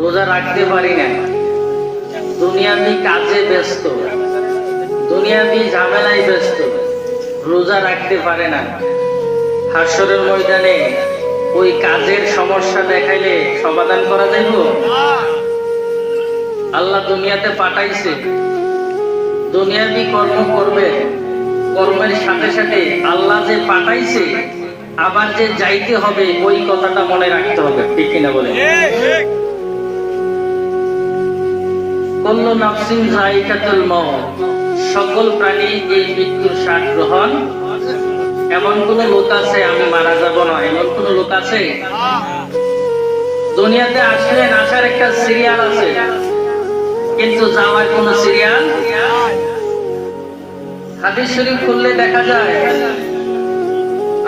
রোজা রাখতে পারি না দুনিয়াবি কাজে ব্যস্ত। দুনিয়াবি ঝামেলায় ব্যস্ত। রোজা রাখতে পারে না। হাসরের ময়দানে ওই কাজের সমস্যা দেখাইলে সমাধান করা যাইব? আল্লাহ দুনিয়াতে পাঠাইছে। দুনিয়াবি কর্ম করবে। কর্মের সাথে সাথে আল্লাহ যে পাঠাইছে, আবার যে যাইতে হবে, ওই কথাটা মনে রাখতে হবে। ঠিক কিনা বলে কল্ল নাফসিন জায়গাতুল মউত সকল প্রাণী এই মৃত্যুর স্বাদ গ্রহণ। এমন কোন লোক আছে, আমি মারা যাব না। এমন কোন লোক আছে? দুনিয়াতে আসলেন আসার একটা সিরিয়াল আছে। কিন্তু যাওয়ার কোন সিরিয়াল? হাদিস শরীফ খুললে দেখা যায়,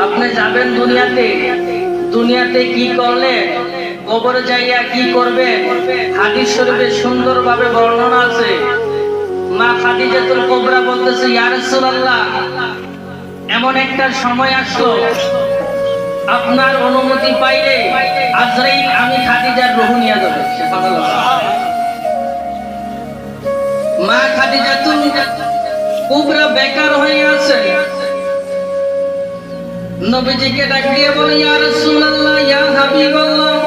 আপনি যাবেন দুনিয়াতে। দুনিয়াতে কি করলে? কবরে যাইয়া কি করবে? হাদিস শরীফে সুন্দরভাবে বর্ণনা আছে। মা খাদিজাতুল কোবরা বলতেছে, ইয়া রাসূলুল্লাহ, এমন একটা সময় আসলো। আপনার অনুমতি পাইলে আজরাইল আমি খাদিজার রুহ নিয়ে যাবে। মা খাদিজাতুল কুবরা বেকার হয়ে আছে। নবীজিকে ডাক দিয়ে বলে, ইয়া রাসূলুল্লাহ, ইয়া হাবিবাল্লাহ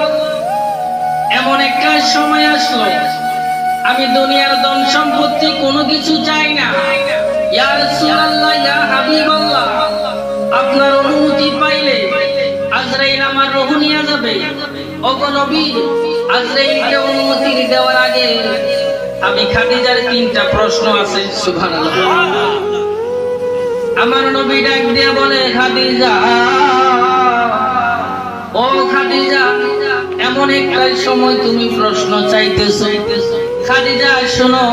এমন একটা সময় আসলো। আমি দুনিয়ার ধন সম্পত্তি কোনো কিছু চাই না। ইয়া রাসূলুল্লাহ, ইয়া হাবিবাল্লাহ, আপনার অনুমতি পাইলে আজরাইল আমার রূহ নিয়ে যাবে। ওগো নবী, আজরাইলকে অনুমতি দেওয়ার আগে আমি খাদিজার তিনটা প্রশ্ন আছে, সুবহানাল্লাহ। আমার নবী ডাক দিয়ে বলে, খাদিজা, ও খাদিজা এমন একটা সময় তুমি প্রশ্ন খাদিজা, শোনো,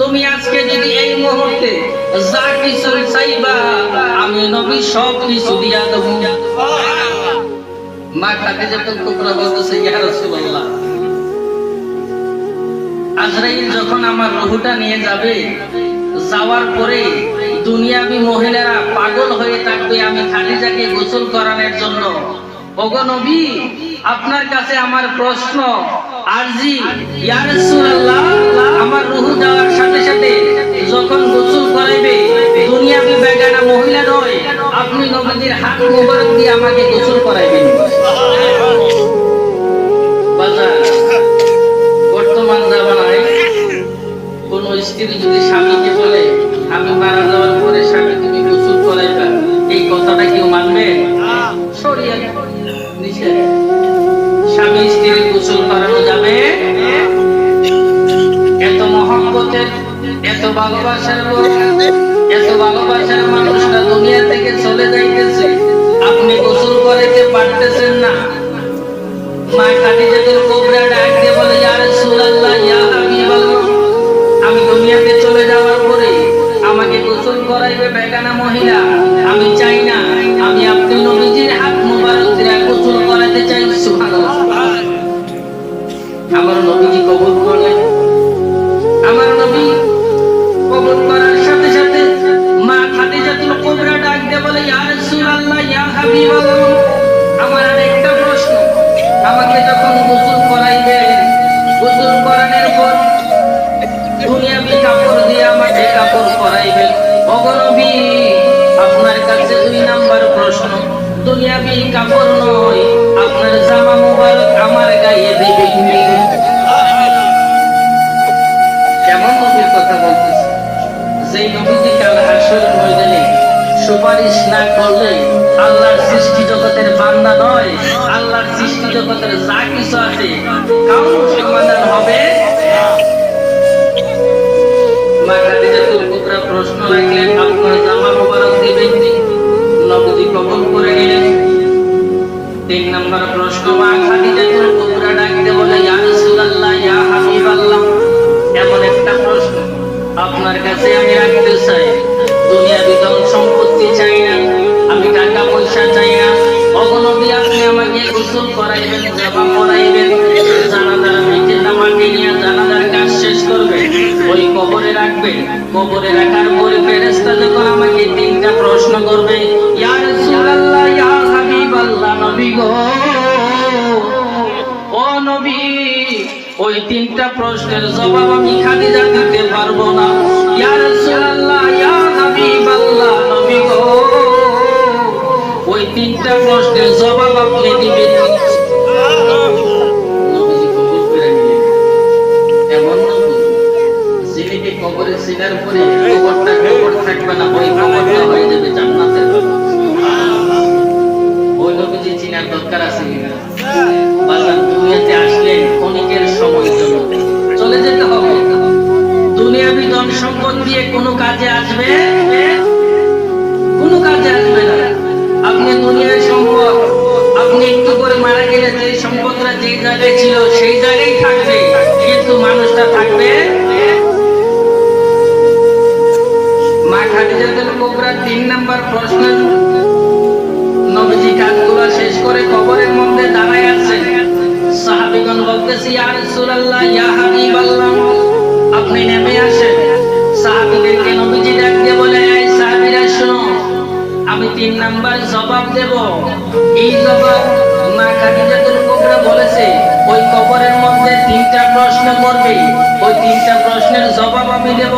তুমি আজকে যদি এই মুহূর্তে যা কিছু চাইবা, আমি নবী সব কিছু দিয়া দেব। মা খাদিজা তো বলতেছে আজরাইল যখন আমার রুহুটা নিয়ে যাবে, যাওয়ার পরে দুনিয়াবি মহিলারা পাগল হয়ে থাকবে, আমি খাদিজাকে গোসল করানোর জন্য। ওগো নবী আপনার কাছে আমার প্রশ্ন আরজি ইয়া রাসূলুল্লাহ আমার রুহু যাওয়ার সাথে সাথে যখন গোসল করাইবে দুনিয়াবি বেগানা মহিলা নয় আপনি নবীজির হাত মোবারক দিয়ে আমাকে গোসল করাইবেন। বাজার বর্তমান জামানায় কোন স্ত্রী যদি স্বামীকে বলে আমি মারা যাওয়ার পরে স্বামী তুমি গোসল করাইবা এই কথাটা কেউ মানবে? সরিয়ে নিষেধ। ভালোবাসার লোক, এত ভালোবাসার মানুষরা দুনিয়া থেকে চলে যাইতেছে। আপনি গোসল করাইতে পারতেছেন না? মা খাদিজাতুল কোবরা ডাক দিয়ে বলে ইয়া রাসূলুল্লাহ ইয়া হাবিবাল্লাহ আমি দুনিয়াতে চলে যাওয়ার পরে আমাকে গোসল করাইবে বেগানা মহিলা। প্রশ্ন দুনিয়াবি কাপড় নয়? আপনার জামা মোবারক আমার গায়ে দিবেন কেমন নবীর কথা বলতেছে? যেই নবীজি কাল হাসর ময়দানে সুপারিশ না করলে আল্লাহর সৃষ্টি জগতের বান্দা নয়, আল্লাহর সৃষ্টি জগতের যা কিছু আছে, কারণ তিন নম্বর প্রশ্ন, মা খাদিজাতুল কুবরা ডাকতে বলে, ইয়া রাসূলুল্লাহ, ইয়া হাবিবাল্লাহ? এমন একটা প্রশ্ন আপনার কাছে আমি রাখতে চাই। দুনিয়া বিধন সম্পত্তি চাই না, আমি টাকা পয়সা চাই না। অগনবী আপনি আমাকে গোসল করাইবেন জামা পরাইবেন, জানাজার মিটিং আমাকে নিয়ে জানাজার কাজ শেষ করবে ওই কবরে রাখবে কবরে রাখার পরে ফেরেশতা যখন আমাকে তিনটা প্রশ্ন করবে ওই তিনটা প্রশ্নের জবাব আমি খাদিজা দিতে পারব না। ইয়া ইয়া ওই তিনটা প্রশ্নের জবাব আপনি দিবেন। কোনো কাজে আসবে? কোনো কাজে আসবে না। আপনি দুনিয়ার সম্পদ। আপনি একটু করে মারা গেলে যে সম্পদটা যে জায়গায় ছিল, সেই জায়গায় থাকবে। কিন্তু মানুষটা থাকবে? মা তিন নাম্বার প্রশ্ন। নবীজি কাজগুলো শেষ করে কবরের মধ্যে দাঁড়ায় আছেন। সাহাবীগণ বলতেছে হাবিবাল্লাহ, আপনি নেমে আসেন। তিন নাম্বার জবাব দেব। এই জবাব মা খাদিজাতুল কুবরা বলেছে, ওই কবরের মধ্যে তিনটা প্রশ্ন করবে। ওই তিনটা প্রশ্নের জবাব আমি দেব।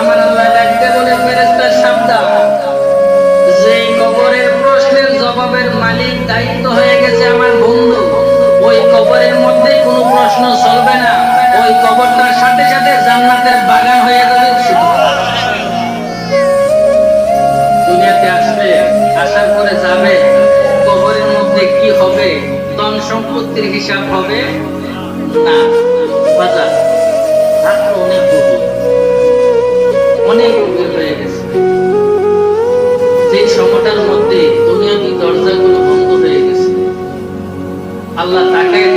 আমার আল্লাহ ডাক দিয়ে বলে ফেরেশতা সাবধান। যে কবরের প্রশ্নের জবাবের মালিক দায়িত্ব হয়ে গেছে আমার বন্ধু। ওই কবরের মধ্যে কোনো প্রশ্ন চলবে না। ওই কবরটার সাথে সাথে জান্নাতের বাগান হয়ে সম্পত্তির হিসাব হবে? অনেক অনেক গেছে। যে সময়টার মধ্যে দুনিয়াবি দরজাগুলো বন্ধ হয়ে গেছে, আল্লাহ তাকায়